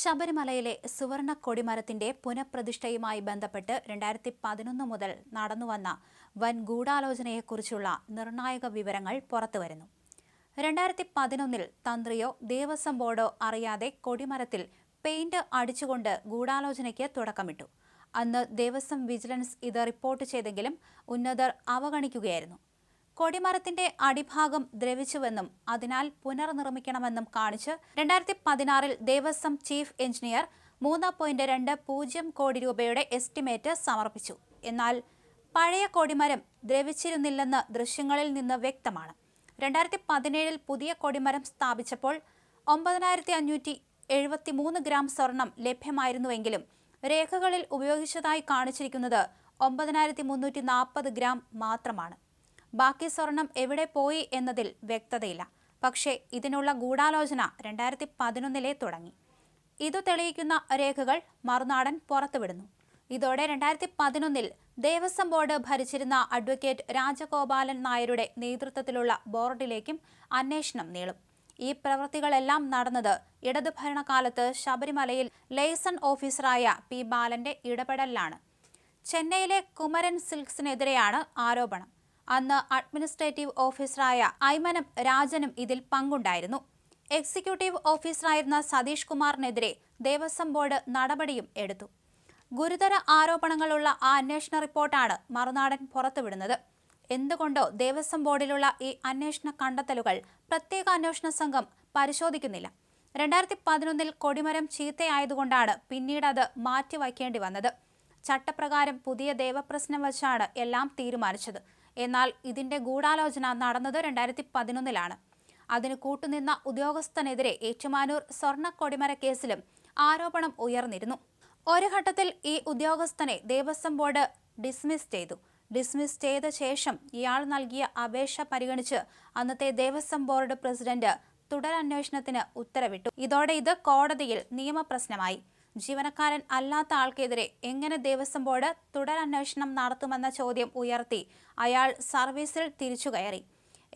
ശബരിമലയിലെ സുവർണ കൊടിമരത്തിന്റെ പുനഃപ്രതിഷ്ഠയുമായി ബന്ധപ്പെട്ട് രണ്ടായിരത്തി പതിനൊന്ന് മുതൽ നടന്നുവന്ന വൻ ഗൂഢാലോചനയെക്കുറിച്ചുള്ള നിർണായക വിവരങ്ങൾ പുറത്തുവരുന്നു. രണ്ടായിരത്തി പതിനൊന്നിൽ തന്ത്രിയോ ദേവസ്വം ബോർഡോ അറിയാതെ കൊടിമരത്തിൽ പെയിന്റ് അടിച്ചുകൊണ്ട് ഗൂഢാലോചനയ്ക്ക് തുടക്കമിട്ടു. അന്ന് ദേവസ്വം വിജിലൻസ് ഇത് റിപ്പോർട്ട് ചെയ്തെങ്കിലും ഉന്നതർ അവഗണിക്കുകയായിരുന്നു. കൊടിമരത്തിന്റെ അടിഭാഗം ദ്രവിച്ചുവെന്നും അതിനാൽ പുനർനിർമ്മിക്കണമെന്നും കാണിച്ച് രണ്ടായിരത്തി പതിനാറിൽ ദേവസ്വം ചീഫ് എഞ്ചിനീയർ മൂന്ന് പോയിന്റ് രണ്ട് പൂജ്യം കോടി രൂപയുടെ എസ്റ്റിമേറ്റ് സമർപ്പിച്ചു. എന്നാൽ പഴയ കൊടിമരം ദ്രവിച്ചിരുന്നില്ലെന്ന് ദൃശ്യങ്ങളിൽ നിന്ന് വ്യക്തമാണ്. രണ്ടായിരത്തി പതിനേഴിൽ പുതിയ കൊടിമരം സ്ഥാപിച്ചപ്പോൾ ഒമ്പതിനായിരത്തി അഞ്ഞൂറ്റി എഴുപത്തി മൂന്ന് ഗ്രാം സ്വർണം ലഭ്യമായിരുന്നുവെങ്കിലും രേഖകളിൽ ഉപയോഗിച്ചതായി കാണിച്ചിരിക്കുന്നത് ഒമ്പതിനായിരത്തി മുന്നൂറ്റി നാൽപ്പത് ഗ്രാം മാത്രമാണ്. ബാക്കി സ്വർണം എവിടെ പോയി എന്നതിൽ വ്യക്തതയില്ല. പക്ഷേ ഇതിനുള്ള ഗൂഢാലോചന രണ്ടായിരത്തി പതിനൊന്നിലെ തുടങ്ങി. ഇതു തെളിയിക്കുന്ന രേഖകൾ മറുനാടൻ പുറത്തുവിടുന്നു. ഇതോടെ രണ്ടായിരത്തി പതിനൊന്നിൽ ദേവസ്വം ബോർഡ് ഭരിച്ചിരുന്ന അഡ്വക്കേറ്റ് രാജഗോപാലൻ നായരുടെ നേതൃത്വത്തിലുള്ള ബോർഡിലേക്കും അന്വേഷണം നീളും. ഈ പ്രവൃത്തികളെല്ലാം നടന്നത് ഇടതു ഭരണകാലത്ത് ശബരിമലയിൽ ലേസൺ ഓഫീസറായ പി ബാലന്റെ ഇടപെടലിലാണ്. ചെന്നൈയിലെ കുമരൻ സിൽക്സിനെതിരെയാണ് ആരോപണം. അന്ന് അഡ്മിനിസ്ട്രേറ്റീവ് ഓഫീസറായ ഐമനം രാജനും ഇതിൽ പങ്കുണ്ടായിരുന്നു. എക്സിക്യൂട്ടീവ് ഓഫീസറായിരുന്ന സതീഷ് കുമാറിനെതിരെ ദേവസ്വം ബോർഡ് നടപടിയും എടുത്തു. ഗുരുതര ആരോപണങ്ങളുള്ള ആ അന്വേഷണ റിപ്പോർട്ടാണ് മറുനാടൻ പുറത്തുവിടുന്നത്. എന്തുകൊണ്ടോ ദേവസ്വം ബോർഡിലുള്ള ഈ അന്വേഷണ കണ്ടെത്തലുകൾ പ്രത്യേക അന്വേഷണ സംഘം പരിശോധിക്കുന്നില്ല. രണ്ടായിരത്തി പതിനൊന്നിൽ കൊടിമരം ചീത്തയായതുകൊണ്ടാണ് പിന്നീട് അത് മാറ്റിവയ്ക്കേണ്ടി വന്നത്. ചട്ടപ്രകാരം പുതിയ ദേവപ്രശ്നം വച്ചാണ് എല്ലാം തീരുമാനിച്ചത്. എന്നാൽ ഇതിന്റെ ഗൂഢാലോചന നടന്നത് രണ്ടായിരത്തി പതിനൊന്നിലാണ് അതിന് കൂട്ടുനിന്ന ഉദ്യോഗസ്ഥനെതിരെ ഏറ്റുമാനൂർ സ്വർണ കൊടിമര കേസിലും ആരോപണം ഉയർന്നിരുന്നു. ഒരു ഘട്ടത്തിൽ ഈ ഉദ്യോഗസ്ഥനെ ദേവസ്വം ബോർഡ് ഡിസ്മിസ് ചെയ്തു. ഡിസ്മിസ് ചെയ്ത ശേഷം ഇയാൾ നൽകിയ അപേക്ഷ പരിഗണിച്ച് അന്നത്തെ ദേവസ്വം ബോർഡ് പ്രസിഡന്റ് തുടരന്വേഷണത്തിന് ഉത്തരവിട്ടു. ഇതോടെ ഇത് കോടതിയിൽ നിയമപ്രശ്നമായി. ജീവനക്കാരൻ അല്ലാത്ത ആൾക്കെതിരെ എങ്ങനെ ദേവസ്വം ബോർഡ് തുടരന്വേഷണം നടത്തുമെന്ന ചോദ്യം ഉയർത്തി. അയാൾ സർവീസിൽ തിരിച്ചുകയറി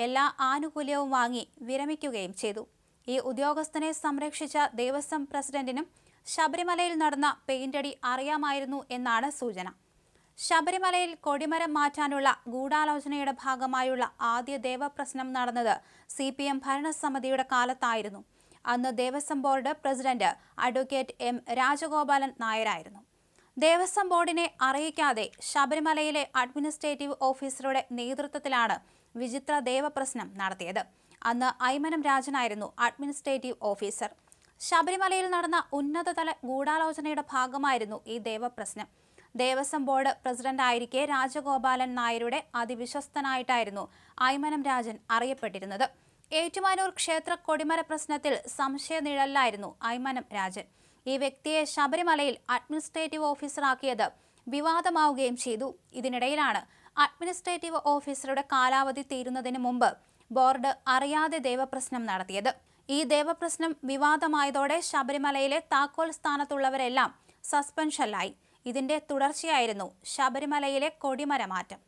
എല്ലാ ആനുകൂല്യവും വാങ്ങി വിരമിക്കുകയും ചെയ്തു. ഈ ഉദ്യോഗസ്ഥനെ സംരക്ഷിച്ച ദേവസ്വം പ്രസിഡന്റിനും ശബരിമലയിൽ നടന്ന പെയിന്റടി അറിയാമായിരുന്നു എന്നാണ് സൂചന. ശബരിമലയിൽ കൊടിമരം മാറ്റാനുള്ള ഗൂഢാലോചനയുടെ ഭാഗമായുള്ള ആദ്യ ദേവപ്രശ്നം നടന്നത് സി പി എം ഭരണസമിതിയുടെ കാലത്തായിരുന്നു. അന്ന് Devaswom board president advocate M Rajagopalan നായരായിരുന്നു. Devaswom ബോർഡിനെ അറിയിക്കാതെ ശബരിമലയിലെ അഡ്മിനിസ്ട്രേറ്റീവ് ഓഫീസറുടെ നേതൃത്വത്തിലാണ് വിചിത്ര ദേവപ്രശ്നം നടത്തിയത്. അന്ന് ഐമനം രാജനായിരുന്നു അഡ്മിനിസ്ട്രേറ്റീവ് ഓഫീസർ. ശബരിമലയിൽ നടന്ന ഉന്നതതല ഗൂഢാലോചനയുടെ ഭാഗമായിരുന്നു ഈ ദേവപ്രശ്നം. ദേവസ്വം ബോർഡ് പ്രസിഡന്റായിരിക്കെ രാജഗോപാലൻ നായരുടെ അതിവിശ്വസ്തനായിട്ടായിരുന്നു ഐമനം രാജൻ അറിയപ്പെട്ടിരുന്നത്. ഏറ്റുമാനൂർ ക്ഷേത്ര കൊടിമര പ്രശ്നത്തിൽ സംശയനിഴലിലായിരുന്നു ഐമനം രാജൻ. ഈ വ്യക്തിയെ ശബരിമലയിൽ അഡ്മിനിസ്ട്രേറ്റീവ് ഓഫീസറാക്കിയത് വിവാദമാവുകയും ചെയ്തു. ഇതിനിടയിലാണ് അഡ്മിനിസ്ട്രേറ്റീവ് ഓഫീസറുടെ കാലാവധി തീരുന്നതിന് മുമ്പ് ബോർഡ് അറിയാതെ ദേവപ്രശ്നം നടത്തിയത്. ഈ ദേവപ്രശ്നം വിവാദമായതോടെ ശബരിമലയിലെ താക്കോൽ സ്ഥാനത്തുള്ളവരെല്ലാം സസ്പെൻഷനിലായി. ഇതിന്റെ തുടർച്ചയായിരുന്നു ശബരിമലയിലെ കൊടിമരമാറ്റം